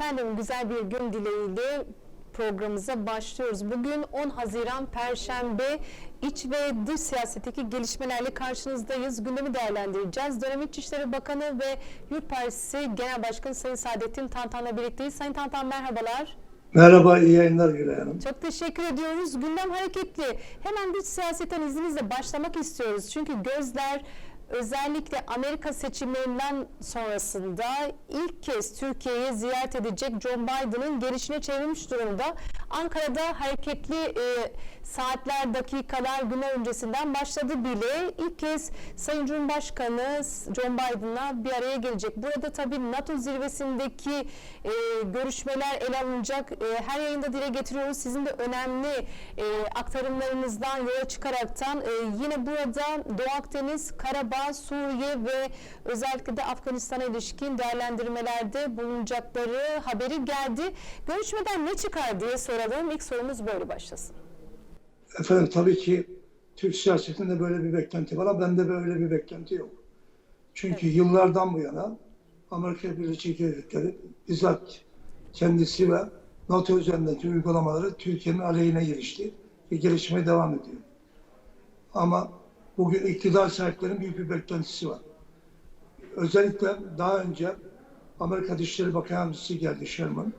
Efendim güzel bir gün dileğiyle programımıza başlıyoruz. Bugün 10 Haziran Perşembe iç ve dış siyasetteki gelişmelerle karşınızdayız. Gündemi değerlendireceğiz. Dönem İçişleri Bakanı ve Yurt Partisi Genel Başkanı Sayın Saadettin Tantan'la birlikteyiz. Sayın Tantan merhabalar. Merhaba, iyi yayınlar Gülay Hanım. Çok teşekkür ediyoruz. Gündem hareketli. Hemen dış siyasetten izninizle başlamak istiyoruz. Çünkü gözler özellikle Amerika seçimlerinden sonrasında ilk kez Türkiye'yi ziyaret edecek John Biden'ın gelişine çevrilmiş durumda. Ankara'da hareketli e, saatler, dakikalar, günler öncesinden başladı bile. İlk kez Sayın Cumhurbaşkanı John Biden'la bir araya gelecek. Burada tabii NATO zirvesindeki e, görüşmeler ele alınacak. E, her yayında dile getiriyoruz. Sizin de önemli e, aktarımlarınızdan yola çıkaraktan e, yine burada Doğu Akdeniz, Karabağ, Suriye ve özellikle de Afganistan'a ilişkin değerlendirmelerde bulunacakları haberi geldi. Görüşmeden ne çıkar diye soralım. İlk sorumuz böyle başlasın. Efendim tabii ki Türk siyasetinde böyle bir beklenti var ama bende böyle bir beklenti yok. Çünkü yıllardan bu yana Amerika Birleşik Devletleri bizzat kendisi ve NATO üzerindeki uygulamaları Türkiye'nin aleyhine gelişti ve gelişmeye devam ediyor. Ama bugün iktidar sahiplerinin büyük bir beklentisi var. Özellikle daha önce Amerika Dışişleri Bakan Yardımcısı geldi Sherman.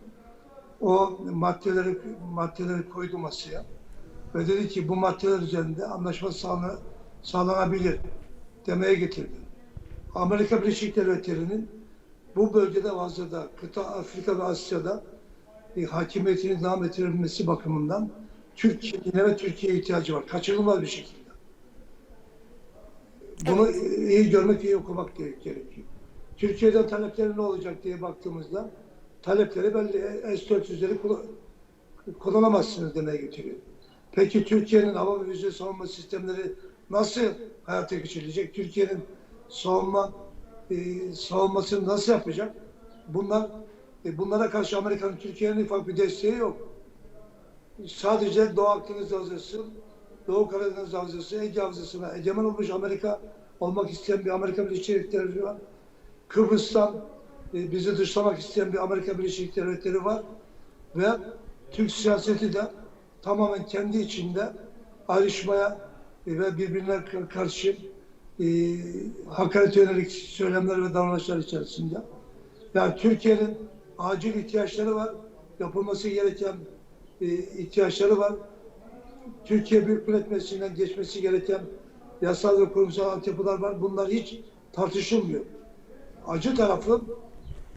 O maddeleri maddeleri koydu masaya ve dedi ki bu maddeler üzerinde anlaşma sağlana, sağlanabilir demeye getirdi. Amerika Birleşik Devletleri'nin bu bölgede Asya'da, kıta Afrika ve Asya'da e, hakimiyetini devam ettirilmesi bakımından Türkiye'ye ve Türkiye'ye ihtiyacı var. Kaçınılmaz bir şekilde. Bunu iyi görmek, iyi okumak gerek- gerekiyor. Türkiye'den talepleri ne olacak diye baktığımızda talepleri belli S-400'leri kullan- kullanamazsınız demeye getiriyor. Peki Türkiye'nin hava ve füze savunma sistemleri nasıl hayata geçirilecek? Türkiye'nin savunma e, savunmasını nasıl yapacak? Bunlar e, bunlara karşı Amerika'nın Türkiye'nin ufak bir desteği yok. Sadece Doğu Akdeniz Havzası, Doğu Karadeniz Havzası, Ege Havzası'na egemen olmuş Amerika olmak isteyen bir Amerika Birleşik Devletleri var. Kıbrıs'tan e, bizi dışlamak isteyen bir Amerika Birleşik Devletleri var. Ve Türk siyaseti de tamamen kendi içinde ayrışmaya ve birbirine ka- karşı e, hakaret yönelik söylemler ve davranışlar içerisinde. Yani Türkiye'nin acil ihtiyaçları var, yapılması gereken e, ihtiyaçları var. Türkiye Büyük Millet Meclisi'nden geçmesi gereken yasal ve kurumsal altyapılar var. Bunlar hiç tartışılmıyor. Acı tarafı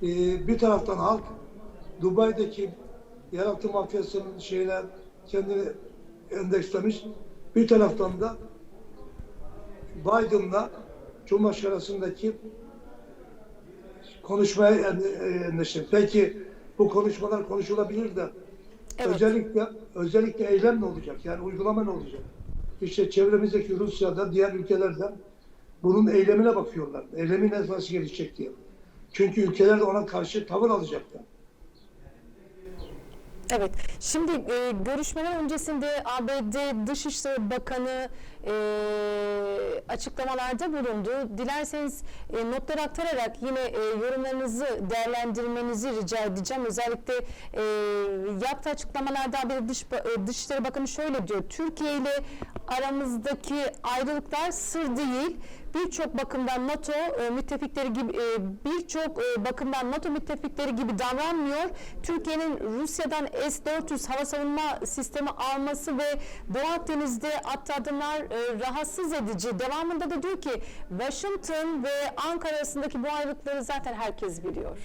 e, bir taraftan halk Dubai'deki yeraltı mafyasının şeyine kendini endekslemiş. Bir taraftan da Biden'la Cumhurbaşkanı arasındaki konuşmaya endişe. Peki bu konuşmalar konuşulabilir de Evet. özellikle özellikle eylem ne olacak? Yani uygulama ne olacak? İşte çevremizdeki Rusya'da, diğer ülkelerde bunun eylemine bakıyorlar. Eylemi nasıl gelişecek diye. Çünkü ülkeler de ona karşı tavır alacaklar. Evet. Şimdi e, görüşmeler öncesinde ABD Dışişleri Bakanı e, açıklamalarda bulundu. Dilerseniz e, notları aktararak yine e, yorumlarınızı değerlendirmenizi rica edeceğim. Özellikle e, yaptığı açıklamalarda ABD Dış, e, Dışişleri Bakanı şöyle diyor. Türkiye ile aramızdaki ayrılıklar sır değil birçok bakımdan NATO e, müttefikleri gibi e, birçok e, bakımdan NATO müttefikleri gibi davranmıyor. Türkiye'nin Rusya'dan S-400 hava savunma sistemi alması ve Doğu Akdeniz'de attığı adımlar rahatsız edici. Devamında da diyor ki Washington ve Ankara arasındaki bu ayrılıkları zaten herkes biliyor.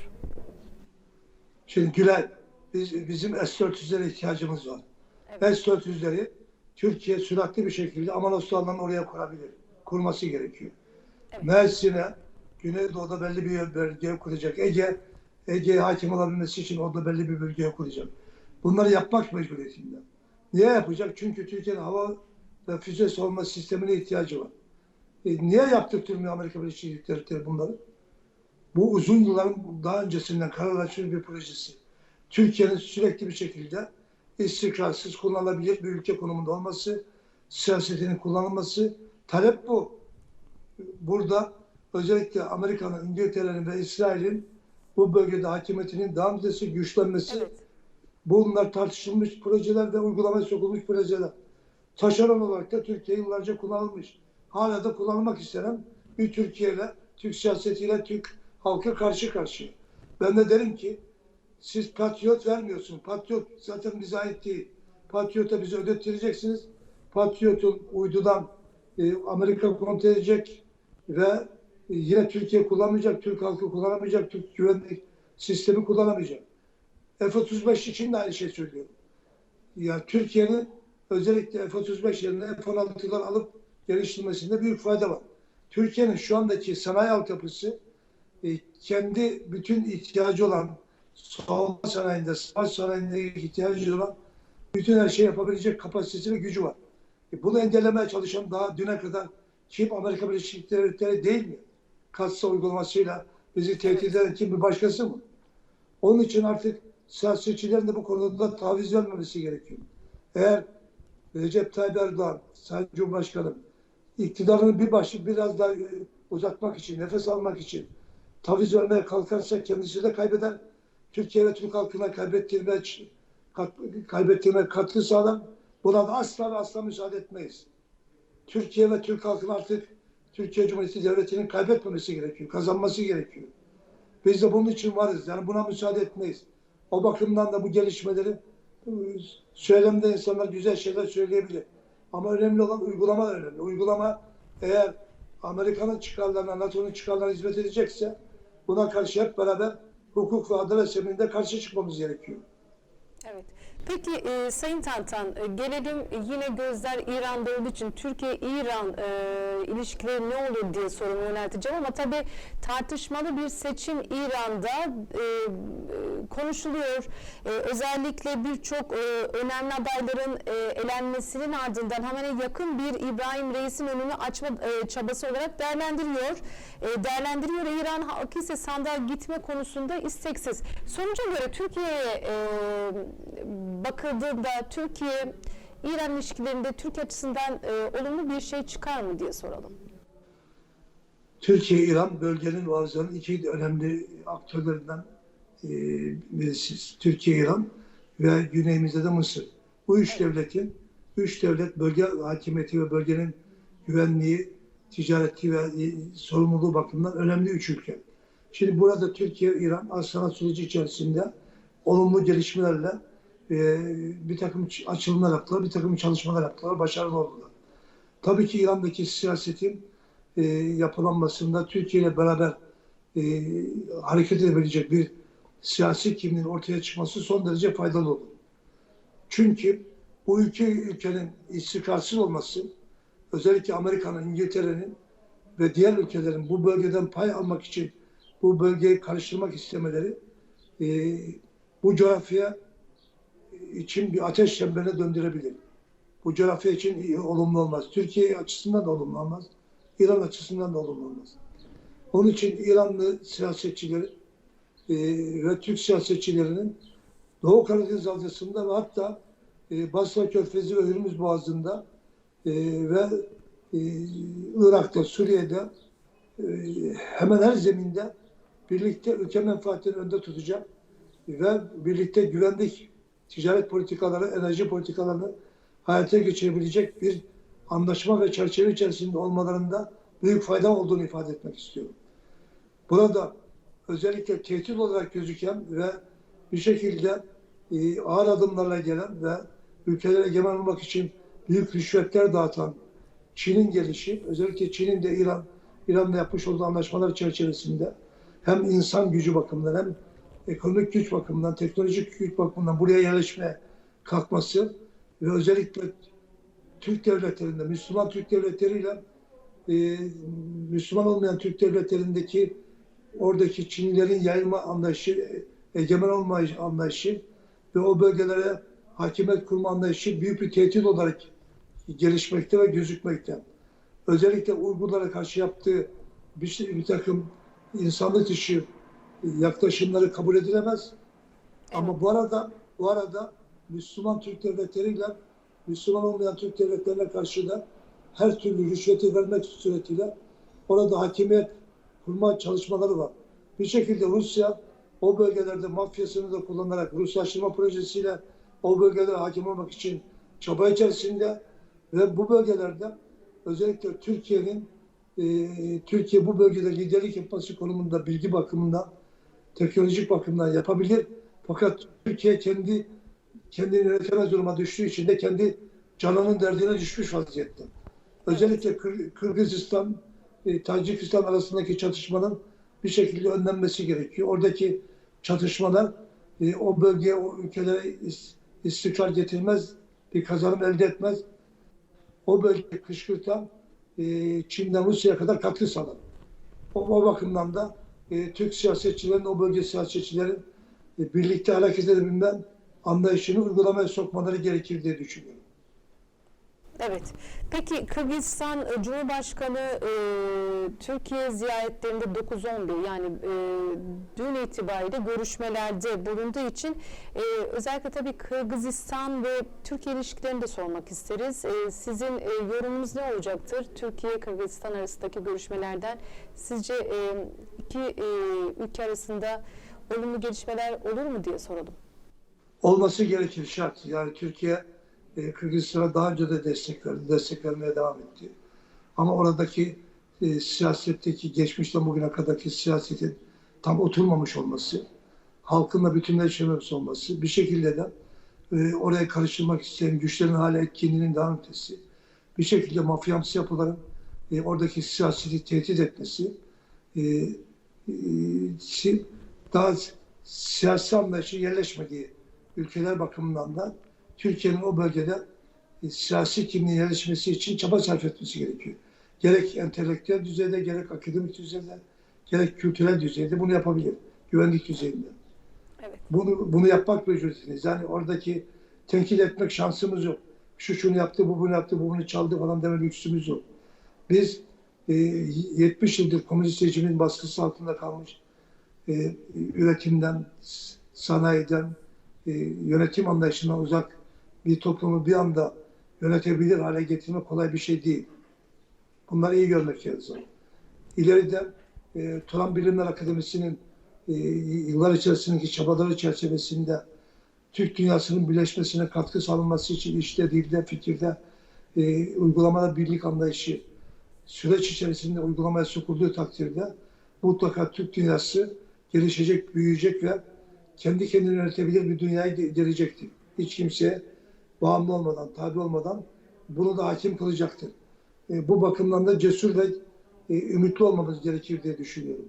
Şimdi Gülay, biz, bizim S-400'lere ihtiyacımız var. Evet. S-400'leri Türkiye süratli bir şekilde Amanos Dağları'nın oraya kurabilir. Kurması gerekiyor. Evet. Mersin'e, Güneydoğu'da belli bir bölgeye kuracak. Ege, Ege'ye hakim olabilmesi için orada belli bir bölgeye kuracak. Bunları yapmak mecburiyetinde. Niye yapacak? Çünkü Türkiye'nin hava ve füze savunma sistemine ihtiyacı var. E, niye yaptırtmıyor Amerika Birleşik Devletleri bunları? Bu uzun yılların daha öncesinden kararlaşmış bir projesi. Türkiye'nin sürekli bir şekilde istikrarsız kullanılabilir bir ülke konumunda olması, siyasetinin kullanılması, talep bu. Burada özellikle Amerika'nın, İngiltere'nin ve İsrail'in bu bölgede hakimiyetinin devam etmesi, güçlenmesi, Evet. bunlar tartışılmış projeler ve uygulamaya sokulmuş projeler. Taşeron olarak da Türkiye yıllarca kullanılmış. Hala da kullanılmak istenen bir Türkiye ile, Türk siyasetiyle, Türk halkı karşı karşıya. Ben de derim ki siz patriot vermiyorsunuz. Patriot zaten bize ait değil. Patriot'a bize ödettireceksiniz. Patriot'un uydudan e, Amerika kontrol edecek ve e, yine Türkiye kullanmayacak, Türk halkı kullanamayacak, Türk güvenlik sistemi kullanamayacak. F-35 için de aynı şey söylüyorum. Ya Türkiye'nin özellikle F-35 yerine F-16'lar alıp geliştirmesinde büyük fayda var. Türkiye'nin şu andaki sanayi altyapısı e, kendi bütün ihtiyacı olan savunma sanayinde, savaş sanayinde ihtiyacı olan bütün her şeyi yapabilecek kapasitesi ve gücü var. E, bunu engellemeye çalışan daha düne kadar kim Amerika Birleşik Devletleri değil mi? Katsa uygulamasıyla bizi tehdit eden kim bir başkası mı? Onun için artık siyasetçilerin de bu konuda taviz vermemesi gerekiyor. Eğer Recep Tayyip Erdoğan, Sayın Cumhurbaşkanım iktidarını bir başı biraz daha e, uzatmak için, nefes almak için taviz vermeye kalkarsa kendisi de kaybeder. Türkiye ve Türk halkına kaybettirme, kaybettirme katkı sağlar. Buna da asla ve asla müsaade etmeyiz. Türkiye ve Türk halkının artık Türkiye Cumhuriyeti Devleti'nin kaybetmemesi gerekiyor, kazanması gerekiyor. Biz de bunun için varız. Yani buna müsaade etmeyiz. O bakımdan da bu gelişmeleri söylemde insanlar güzel şeyler söyleyebilir. Ama önemli olan uygulama önemli. Uygulama eğer Amerika'nın çıkarlarına, NATO'nun çıkarlarına hizmet edecekse buna karşı hep beraber hukuk ve adalet zemininde karşı çıkmamız gerekiyor. Peki e, Sayın Tantan e, gelelim yine gözler İran'da olduğu için Türkiye-İran e, ilişkileri ne olur diye sorumu yönelteceğim ama tabii tartışmalı bir seçim İran'da e, e, konuşuluyor. E, özellikle birçok e, önemli adayların e, elenmesinin ardından hemen yakın bir İbrahim Reis'in önünü açma e, çabası olarak değerlendiriliyor. E, değerlendiriyor. İran halkı ise sandığa gitme konusunda isteksiz. Sonuca göre Türkiye'ye e, bakıldığında Türkiye İran ilişkilerinde Türkiye açısından e, olumlu bir şey çıkar mı diye soralım. Türkiye, İran bölgenin ve iki önemli aktörlerinden e, birisi. Türkiye, İran ve güneyimizde de Mısır. Bu üç devletin, üç devlet bölge hakimiyeti ve bölgenin güvenliği, ticareti ve e, sorumluluğu bakımından önemli üç ülke. Şimdi burada Türkiye, İran Aslan süreci içerisinde olumlu gelişmelerle e, bir takım açılımlar yaptılar, bir takım çalışmalar yaptılar, başarılı oldular. Tabii ki İran'daki siyasetin e, yapılanmasında Türkiye ile beraber e, hareket edebilecek bir siyasi kimliğin ortaya çıkması son derece faydalı olur. Çünkü bu ülke ülkenin istikrarsız olması özellikle Amerika'nın, İngiltere'nin ve diğer ülkelerin bu bölgeden pay almak için bu bölgeyi karıştırmak istemeleri e, bu coğrafya için bir ateş çemberine döndürebilir. Bu coğrafya için olumlu olmaz. Türkiye açısından da olumlu olmaz. İran açısından da olumlu olmaz. Onun için İranlı siyasetçilerin e, ve Türk siyasetçilerinin Doğu Karadeniz Havzası'nda ve hatta e, Basra Körfezi ve Hürmüz Boğazı'nda e, ve e, Irak'ta, Suriye'de e, hemen her zeminde birlikte ülke menfaatini önde tutacak ve birlikte güvenlik, ticaret politikaları, enerji politikalarını hayata geçirebilecek bir anlaşma ve çerçeve içerisinde olmalarında büyük fayda olduğunu ifade etmek istiyorum. Burada özellikle tehdit olarak gözüken ve bir şekilde e, ağır adımlarla gelen ve ülkelere egemen olmak için büyük rüşvetler dağıtan Çin'in gelişi, özellikle Çin'in de İran İran'la yapmış olduğu anlaşmalar çerçevesinde hem insan gücü bakımından hem ekonomik güç bakımından, teknolojik güç bakımından buraya yerleşmeye kalkması ve özellikle Türk devletlerinde, Müslüman Türk devletleriyle e, Müslüman olmayan Türk devletlerindeki oradaki Çinlilerin yayılma anlayışı, egemen olma anlayışı ve o bölgelere hakimiyet kurma anlayışı büyük bir tehdit olarak gelişmekte ve gözükmekte. Özellikle Uygurlara karşı yaptığı bir, şey, bir takım insanlık dışı yaklaşımları kabul edilemez. Ama bu arada bu arada Müslüman Türk devletleriyle Müslüman olmayan Türk devletlerine karşı da her türlü rüşveti vermek suretiyle orada hakimiyet kurma çalışmaları var. Bir şekilde Rusya o bölgelerde mafyasını da kullanarak Ruslaştırma projesiyle o bölgelere hakim olmak için çaba içerisinde ve bu bölgelerde özellikle Türkiye'nin e, Türkiye bu bölgede liderlik yapması konumunda bilgi bakımından teknolojik bakımdan yapabilir. Fakat Türkiye kendi kendini yönetemez duruma düştüğü için de kendi canının derdine düşmüş vaziyette. Özellikle Kır- Kırgızistan, e, Tacikistan arasındaki çatışmanın bir şekilde önlenmesi gerekiyor. Oradaki çatışmalar e, o bölgeye, o ülkelere is- istikrar getirmez, bir kazanım elde etmez. O bölgeyi kışkırtan e, Çin'den Rusya'ya kadar katkı sağlar. O, o bakımdan da e, Türk siyasetçilerin, o bölge siyasetçilerin e, birlikte hareket edebilmen anlayışını uygulamaya sokmaları gerekir diye düşünüyorum. Evet. Peki Kırgızistan e, Cumhurbaşkanı e, Türkiye ziyaretlerinde 9-11 yani e, dün itibariyle görüşmelerde bulunduğu için e, özellikle tabii Kırgızistan ve Türkiye ilişkilerini de sormak isteriz. E, sizin e, yorumunuz ne olacaktır? Türkiye-Kırgızistan arasındaki görüşmelerden sizce e, iki e, ülke arasında olumlu gelişmeler olur mu diye soralım. olması gerekir şart. Yani Türkiye e, Kırgızistan'a daha önce de destek verdi, destek vermeye devam etti. Ama oradaki e, siyasetteki geçmişten bugüne kadarki siyasetin tam oturmamış olması, halkınla bütünleşememesi olması, bir şekilde de e, oraya karıştırmak isteyen güçlerin hala etkinliğinin devam etmesi, bir şekilde mafyamsı yapıların e, oradaki siyaseti tehdit etmesi, e, e, daha siyasi anlayışı yerleşmediği ülkeler bakımından da Türkiye'nin o bölgede e, siyasi kimliğin yerleşmesi için çaba sarf etmesi gerekiyor. Gerek entelektüel düzeyde, gerek akademik düzeyde, gerek kültürel düzeyde bunu yapabilir. Güvenlik düzeyinde. Evet. Bunu, bunu yapmak mecburiyetindeyiz. Yani oradaki tenkit etmek şansımız yok. Şu şunu yaptı, bu bunu yaptı, bu bunu çaldı falan deme lüksümüz yok. Biz e, 70 yıldır komünist rejimin baskısı altında kalmış e, üretimden, sanayiden, e, yönetim anlayışından uzak bir toplumu bir anda yönetebilir hale getirmek kolay bir şey değil. Bunları iyi görmek lazım. İleride e, Turan Bilimler Akademisi'nin e, yıllar içerisindeki çabaları çerçevesinde Türk dünyasının birleşmesine katkı sağlanması için işte dilde, fikirde, e, uygulamada birlik anlayışı süreç içerisinde uygulamaya sokulduğu takdirde mutlaka Türk dünyası gelişecek, büyüyecek ve kendi kendini yönetebilir bir dünyaya ge- gelecektir. Hiç kimseye bağımlı olmadan, tabi olmadan bunu da hakim kılacaktır. E, bu bakımdan da cesur ve e, ümitli olmamız gerekir diye düşünüyorum.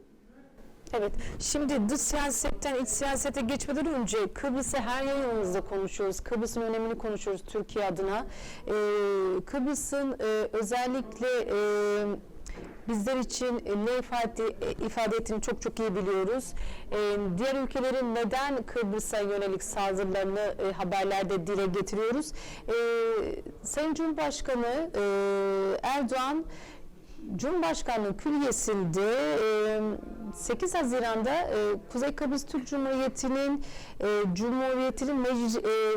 Evet. Şimdi dış siyasetten iç siyasete geçmeden önce Kıbrıs'ı her yayınımızda konuşuyoruz. Kıbrıs'ın önemini konuşuyoruz Türkiye adına. Ee, Kıbrıs'ın e, özellikle e, bizler için e, ne ifade, e, ifade ettiğini çok çok iyi biliyoruz. E, diğer ülkelerin neden Kıbrıs'a yönelik saldırılarını haberlerde dile getiriyoruz. Sayın Cumhurbaşkanı Erdoğan Cumhurbaşkanlığı külliyesinde e, 8 Haziran'da Kuzey Kıbrıs Türk Cumhuriyeti'nin Cumhuriyeti'nin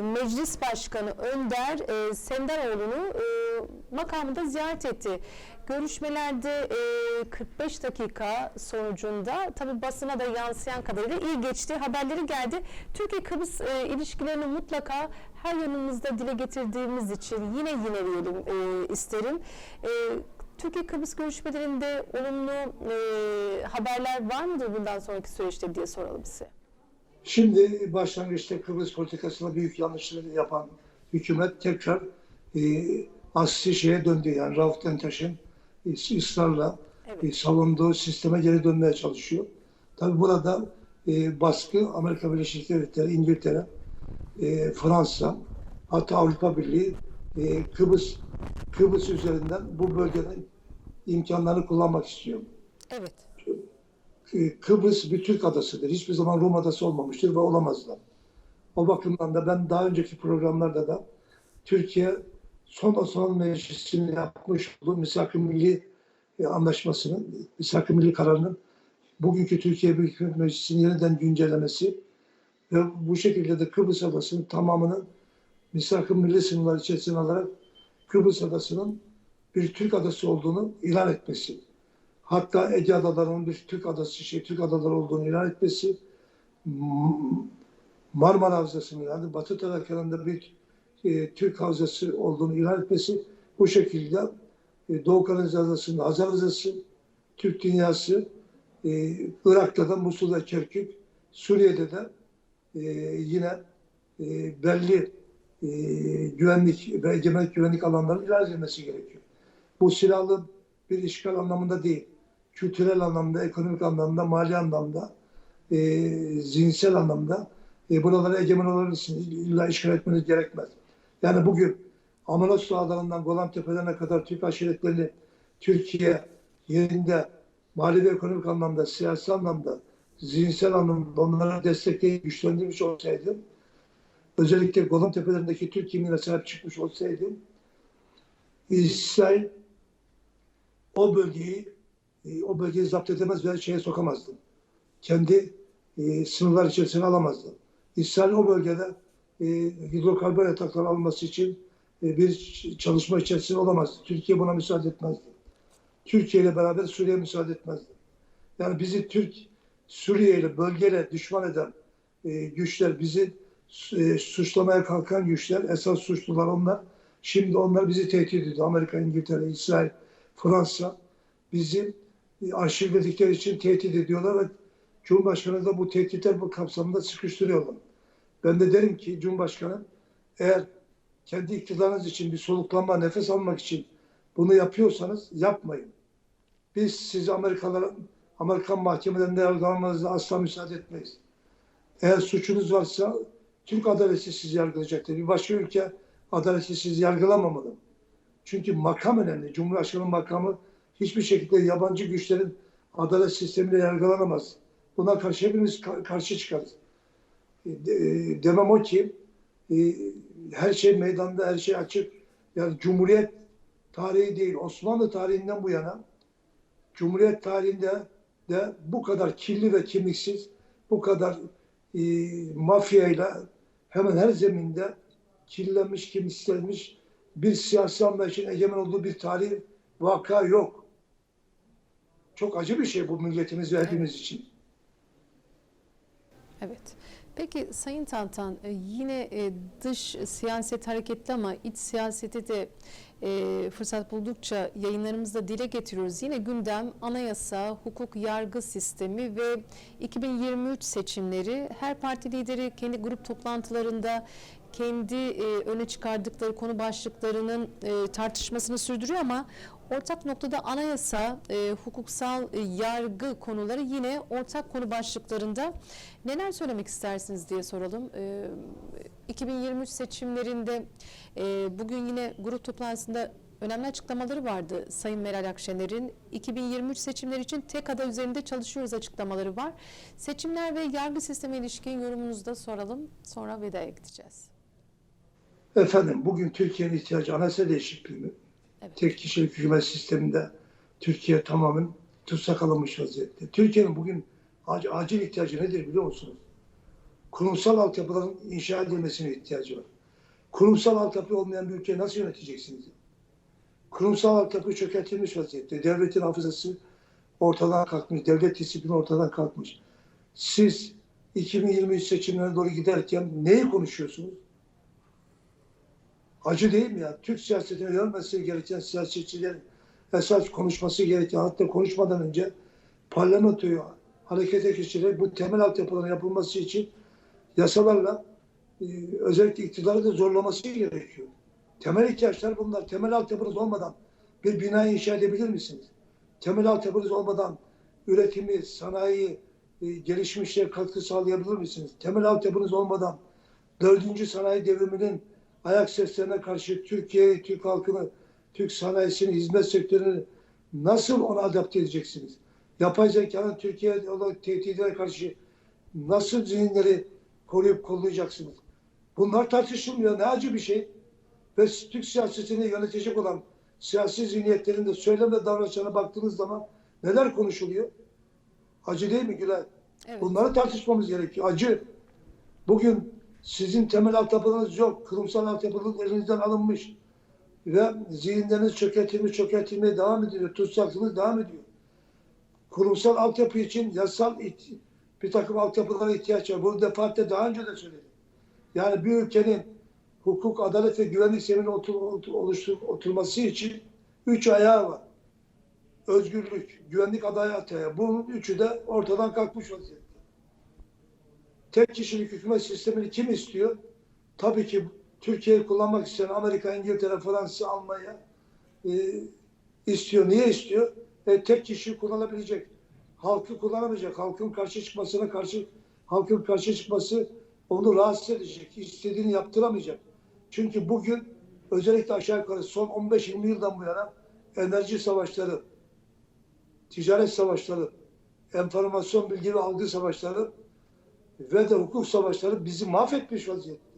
meclis, başkanı Önder Senderoğlu'nu makamında ziyaret etti. Görüşmelerde e, 45 dakika sonucunda tabi basına da yansıyan kadarıyla iyi geçti. Haberleri geldi. Türkiye-Kıbrıs e, ilişkilerini mutlaka her yanımızda dile getirdiğimiz için yine yine diyelim e, isterim. E, Türkiye-Kıbrıs görüşmelerinde olumlu e, haberler var mıdır bundan sonraki süreçte diye soralım size. Şimdi başlangıçta Kıbrıs politikasında büyük yanlışları yapan hükümet tekrar e, asli şeye döndü. Yani Rauf Denktaş'ın e, ısrarla Evet. e, savunduğu sisteme geri dönmeye çalışıyor. Tabi burada e, baskı Amerika Birleşik Devletleri, İngiltere, e, Fransa, hatta Avrupa Birliği e, Kıbrıs Kıbrıs üzerinden bu bölgenin imkanlarını kullanmak istiyor. Evet. Ee, Kıbrıs bir Türk adasıdır. Hiçbir zaman Rum adası olmamıştır ve olamaz da. O bakımdan da ben daha önceki programlarda da Türkiye son Osmanlı Meclisi'nin yapmış olduğu Misak-ı Milli e, Anlaşması'nın, Misak-ı Milli kararının bugünkü Türkiye Büyük Millet Meclisi'nin yeniden güncellemesi ve bu şekilde de Kıbrıs Adası'nın tamamının Misak-ı Milli sınırlar içerisine alarak Kıbrıs Adası'nın bir Türk adası olduğunu ilan etmesi hatta Ege Adaları'nın bir Türk adası, şey, Türk adaları olduğunu ilan etmesi, Marmara Havzası'nın yani Batı taraflarında bir e, Türk havzası olduğunu ilan etmesi bu şekilde e, Doğu Karadeniz Havzası'nın Hazar Havzası, Türk dünyası, e, Irak'ta da Musul'da Kerkük, Suriye'de de e, yine e, belli e, güvenlik ve egemenlik güvenlik alanlarının ilan edilmesi gerekiyor. Bu silahlı bir işgal anlamında değil, kültürel anlamda, ekonomik anlamda, mali anlamda, e, zihinsel anlamda e, buralara egemen olabilirsiniz. İlla işgal etmeniz gerekmez. Yani bugün Amanos Dağları'ndan Golan Tepelerine kadar Türk aşiretlerini Türkiye yerinde mali ve ekonomik anlamda, siyasi anlamda, zihinsel anlamda onlara destekleyip güçlendirmiş olsaydım, özellikle Golan Tepelerindeki Türk kimliğine sahip çıkmış olsaydım, İsrail o bölgeyi e, o bölgeyi zapt edemez ve şeye sokamazdı. Kendi e, sınırlar içerisine alamazdı. İsrail o bölgede e, hidrokarbon yatakları alması için e, bir çalışma içerisinde olamazdı. Türkiye buna müsaade etmezdi. Türkiye ile beraber Suriye müsaade etmezdi. Yani bizi Türk, Suriye ile bölgeyle düşman eden e, güçler, bizi e, suçlamaya kalkan güçler, esas suçlular onlar. Şimdi onlar bizi tehdit ediyor. Amerika, İngiltere, İsrail, Fransa bizi e, arşivledikleri için tehdit ediyorlar ve Cumhurbaşkanı da bu tehditler bu kapsamında sıkıştırıyorlar. Ben de derim ki Cumhurbaşkanı eğer kendi iktidarınız için bir soluklanma, nefes almak için bunu yapıyorsanız yapmayın. Biz sizi Amerikalıların, Amerikan mahkemelerinde yargılamanıza asla müsaade etmeyiz. Eğer suçunuz varsa Türk adaleti sizi yargılayacaktır. Bir başka ülke adaleti sizi yargılamamalı. Çünkü makam önemli. Cumhurbaşkanı makamı hiçbir şekilde yabancı güçlerin adalet sistemiyle yargılanamaz. Buna karşı hepimiz ka- karşı çıkarız. E, de- demem o ki e, her şey meydanda, her şey açık. Yani Cumhuriyet tarihi değil, Osmanlı tarihinden bu yana Cumhuriyet tarihinde de bu kadar kirli ve kimliksiz, bu kadar e, mafyayla hemen her zeminde kirlenmiş, kimsizlenmiş bir siyasi anlayışın egemen olduğu bir tarih vaka yok. Çok acı bir şey bu milletimiz ve hepimiz için. Evet. Peki Sayın Tantan e, yine e, dış siyaset hareketli ama iç siyaseti de e, fırsat buldukça yayınlarımızda dile getiriyoruz. Yine gündem anayasa, hukuk, yargı sistemi ve 2023 seçimleri. Her parti lideri kendi grup toplantılarında kendi öne çıkardıkları konu başlıklarının tartışmasını sürdürüyor ama ortak noktada anayasa, e, hukuksal e, yargı konuları yine ortak konu başlıklarında. Neler söylemek istersiniz diye soralım. E, 2023 seçimlerinde e, bugün yine grup toplantısında önemli açıklamaları vardı Sayın Meral Akşener'in. 2023 seçimleri için tek aday üzerinde çalışıyoruz açıklamaları var. Seçimler ve yargı sistemi ilişkin yorumunuzu da soralım. Sonra vedaya gideceğiz. Efendim bugün Türkiye'nin ihtiyacı anayasa değişikliği mi? Evet. Tek kişilik hükümet sisteminde Türkiye tamamen tutsak alınmış vaziyette. Türkiye'nin bugün ac- acil ihtiyacı nedir biliyor musunuz? Kurumsal altyapıların inşa edilmesine ihtiyacı var. Kurumsal altyapı olmayan bir ülkeyi nasıl yöneteceksiniz? Kurumsal altyapı çökertilmiş vaziyette. Devletin hafızası ortadan kalkmış. Devlet disiplini ortadan kalkmış. Siz 2023 seçimlerine doğru giderken neyi konuşuyorsunuz? Acı değil mi ya? Türk siyasetine yönelmesi gereken siyasetçilerin esas konuşması gereken hatta konuşmadan önce parlamentoyu harekete geçirerek bu temel altyapıların yapılması için yasalarla e, özellikle iktidarı da zorlaması gerekiyor. Temel ihtiyaçlar bunlar. Temel altyapınız olmadan bir bina inşa edebilir misiniz? Temel altyapınız olmadan üretimi, sanayi, e, gelişmişliğe katkı sağlayabilir misiniz? Temel altyapınız olmadan dördüncü sanayi devriminin ayak seslerine karşı Türkiye'yi, Türk halkını, Türk sanayisini, hizmet sektörünü nasıl ona adapte edeceksiniz? Yapay zekanın Türkiye olarak tehdidine karşı nasıl zihinleri koruyup kollayacaksınız? Bunlar tartışılmıyor. Ne acı bir şey. Ve Türk siyasetini yönetecek olan siyasi zihniyetlerin de söylem ve davranışlarına baktığınız zaman neler konuşuluyor? Acı değil mi Gülay? Evet. Bunları tartışmamız gerekiyor. Acı. Bugün sizin temel altyapınız yok. Kurumsal altyapınız elinizden alınmış. Ve zihinleriniz çökertilmiş, çökertilmeye devam ediyor. Tutsaklığınız devam ediyor. Kurumsal altyapı için yasal bir takım altyapılara ihtiyaç var. Bunu defaatle daha önce de söyledim. Yani bir ülkenin hukuk, adalet ve güvenlik zemini otur, otur, oturması için üç ayağı var. Özgürlük, güvenlik, adalet ayağı. Bunun üçü de ortadan kalkmış vaziyette. Tek kişilik hükümet sistemini kim istiyor? Tabii ki Türkiye'yi kullanmak isteyen Amerika, İngiltere, Fransa, Almanya e, istiyor. Niye istiyor? E, tek kişi kullanabilecek. Halkı kullanamayacak. Halkın karşı çıkmasına karşı halkın karşı çıkması onu rahatsız edecek. İstediğini yaptıramayacak. Çünkü bugün özellikle aşağı yukarı son 15-20 yıldan bu yana enerji savaşları, ticaret savaşları, enformasyon bilgi ve algı savaşları ve de hukuk savaşları bizi mahvetmiş vaziyette.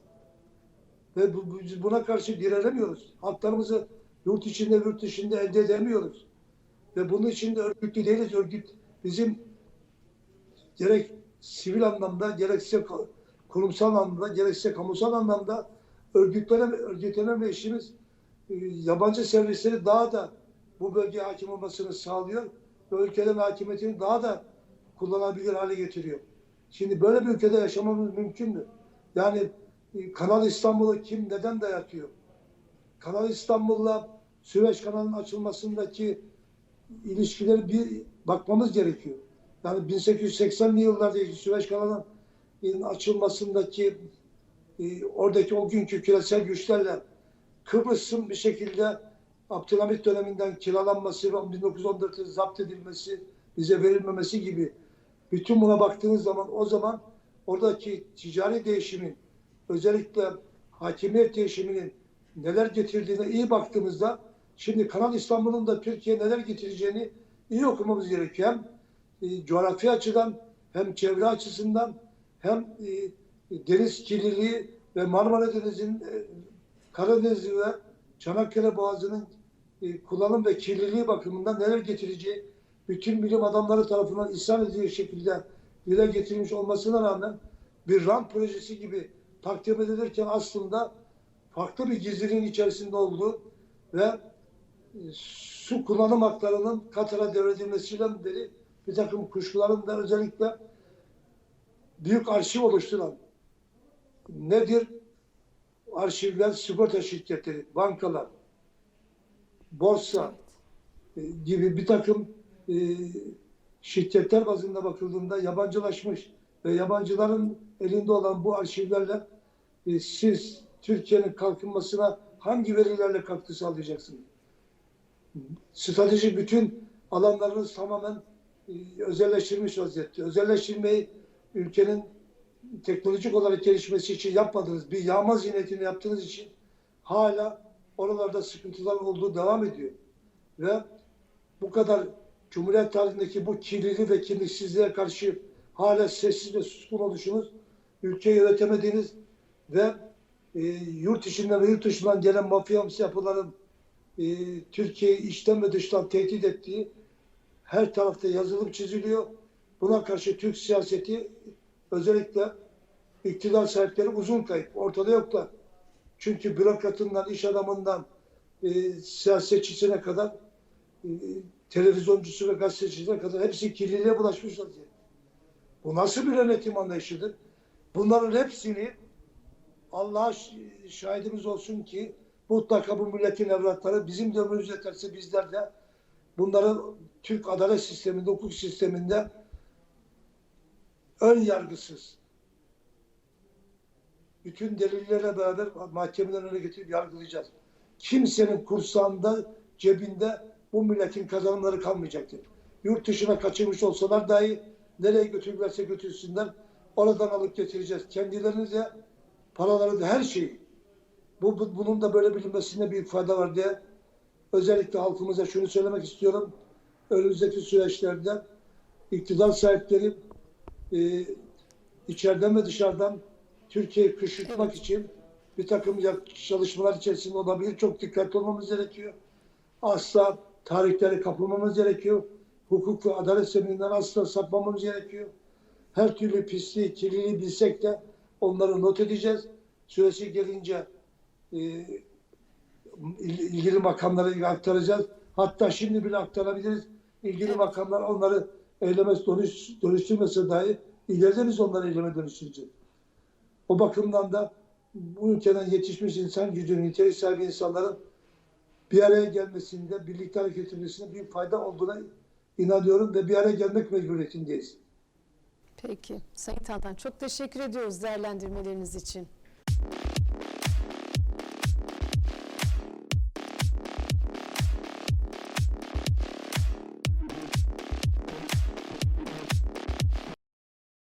Ve bu, biz buna karşı direnemiyoruz. Haklarımızı yurt içinde yurt dışında elde edemiyoruz. Ve bunun için de örgütlü değiliz. Örgüt bizim gerek sivil anlamda gerekse kurumsal anlamda gerekse kamusal anlamda örgütlenen, örgütlenen işimiz e, yabancı servisleri daha da bu bölgeye hakim olmasını sağlıyor ve ülkelerin hakimiyetini daha da kullanabilir hale getiriyor. Şimdi böyle bir ülkede yaşamamız mümkün mü? Yani e, Kanal İstanbul'u kim neden dayatıyor? Kanal İstanbul'la Süveyş kanalının açılmasındaki ilişkileri bir bakmamız gerekiyor. Yani 1880'li yıllardaki Süveyş kanalının açılmasındaki e, oradaki o günkü küresel güçlerle Kıbrıs'ın bir şekilde Abdülhamit döneminden kiralanması ve 1914'te zapt edilmesi, bize verilmemesi gibi bütün buna baktığınız zaman o zaman oradaki ticari değişimin özellikle hakimiyet değişiminin neler getirdiğine iyi baktığımızda şimdi Kanal İstanbul'un da Türkiye'ye neler getireceğini iyi okumamız gerekiyor. Hem e, coğrafi açıdan hem çevre açısından hem e, deniz kirliliği ve Marmara Denizi'nin e, Karadeniz ve Çanakkale Boğazı'nın e, kullanım ve kirliliği bakımından neler getireceği bütün bilim adamları tarafından isyan edilir şekilde dile getirilmiş olmasına rağmen bir rant projesi gibi takdim edilirken aslında farklı bir gizliliğin içerisinde olduğu ve e, su kullanım haklarının Katar'a devredilmesiyle beri bir takım kuşkuların da özellikle büyük arşiv oluşturan nedir? Arşivler, sigorta şirketleri, bankalar, borsa e, gibi bir takım e, şirketler bazında bakıldığında yabancılaşmış ve yabancıların elinde olan bu arşivlerle e, siz Türkiye'nin kalkınmasına hangi verilerle katkı sağlayacaksınız? Stratejik bütün alanlarınız tamamen e, özelleştirilmiş vaziyette. Özelleştirmeyi ülkenin teknolojik olarak gelişmesi için yapmadınız. Bir yağma ziynetini yaptığınız için hala oralarda sıkıntılar olduğu devam ediyor. Ve bu kadar Cumhuriyet tarihindeki bu kirliliği ve kimliksizliğe karşı hala sessiz ve suskun oluşunuz, ülkeyi yönetemediğiniz ve e, yurt içinden ve yurt dışından gelen mafyamsı yapıların e, Türkiye'yi içten ve dıştan tehdit ettiği her tarafta yazılıp çiziliyor. Buna karşı Türk siyaseti özellikle iktidar sahipleri uzun kayıp. Ortada yoklar. Çünkü bürokratından, iş adamından e, siyasetçisine kadar e, televizyoncusu ve gazetecisine kadar hepsi kirliliğe bulaşmış vaziyette. Bu nasıl bir yönetim anlayışıdır? Bunların hepsini Allah'a şahidimiz olsun ki mutlaka bu milletin evlatları bizim de ömrümüz yeterse bizler de bunları Türk adalet sisteminde, hukuk sisteminde ön yargısız bütün delillerle beraber mahkemeler önüne getirip yargılayacağız. Kimsenin kursağında, cebinde bu milletin kazanımları kalmayacaktır. Yurt dışına kaçırmış olsalar dahi nereye götürürlerse götürsünler oradan alıp getireceğiz. Kendilerinize paraları da her şeyi. Bu, bu- bunun da böyle bilinmesinde büyük fayda var diye özellikle halkımıza şunu söylemek istiyorum. Önümüzdeki süreçlerde iktidar sahipleri e, içeriden ve dışarıdan Türkiye'yi kışkırtmak için bir takım çalışmalar içerisinde olabilir. Çok dikkatli olmamız gerekiyor. Asla tarihleri kapılmamız gerekiyor. Hukuk ve adalet zemininden asla sapmamamız gerekiyor. Her türlü pisliği, kirliliği bilsek de onları not edeceğiz. Süresi gelince e, il- ilgili makamlara aktaracağız. Hatta şimdi bile aktarabiliriz. İlgili makamlar onları eyleme dönüş, dönüştürmese dahi ileride biz onları eyleme dönüştüreceğiz. O bakımdan da bu ülkeden yetişmiş insan gücünün, nitelik sahibi insanların bir araya gelmesinde, birlikte hareket etmesinde büyük fayda olduğuna inanıyorum ve bir araya gelmek mecburiyetindeyiz. Peki. Sayın Tantan çok teşekkür ediyoruz değerlendirmeleriniz için.